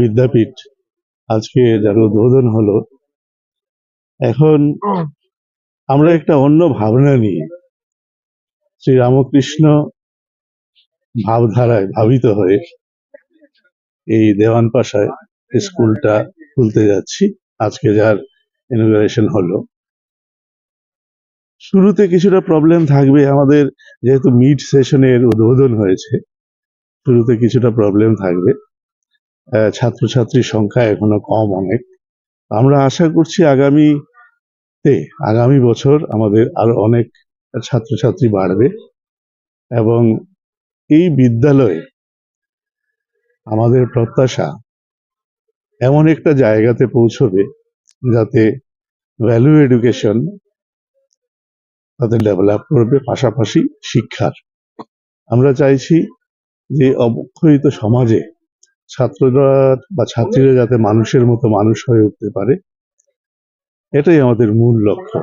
বিদ্যাপীঠ। আজকে যার উদ্বোধন হলো। এখন আমরা একটা অন্য ভাবনা নিয়ে শ্রী রামকৃষ্ণ ভাবধারায় ভাবিত হয়ে এই দেওয়ান পাশায় স্কুলটা খুলতে যাচ্ছি। আজকে যার ইনোগ্রেশন হলো। শুরুতে কিছুটা প্রবলেম থাকবে। আমাদের যেহেতু মিড সেশনের উদ্বোধন হয়েছে শুরুতে কিছুটা প্রবলেম থাকবে। ছাত্রছাত্রীর সংখ্যা এখনও কম অনেক। আমরা আশা করছি আগামীতে, আগামী বছর আমাদের আরও অনেক ছাত্রছাত্রী বাড়বে এবং এই বিদ্যালয়ে আমাদের প্রত্যাশা এমন একটা জায়গাতে পৌঁছবে যাতে ভ্যালু এডুকেশন তাদের ডেভেলপ করবে, পাশাপাশি শিক্ষার। আমরা চাইছি যে অবক্ষয়িত সমাজে ছাত্ররা বা ছাত্রীরা যাতে মানুষের মতো মানুষ হয়ে উঠতে পারে এটাই আমাদের মূল লক্ষ্য।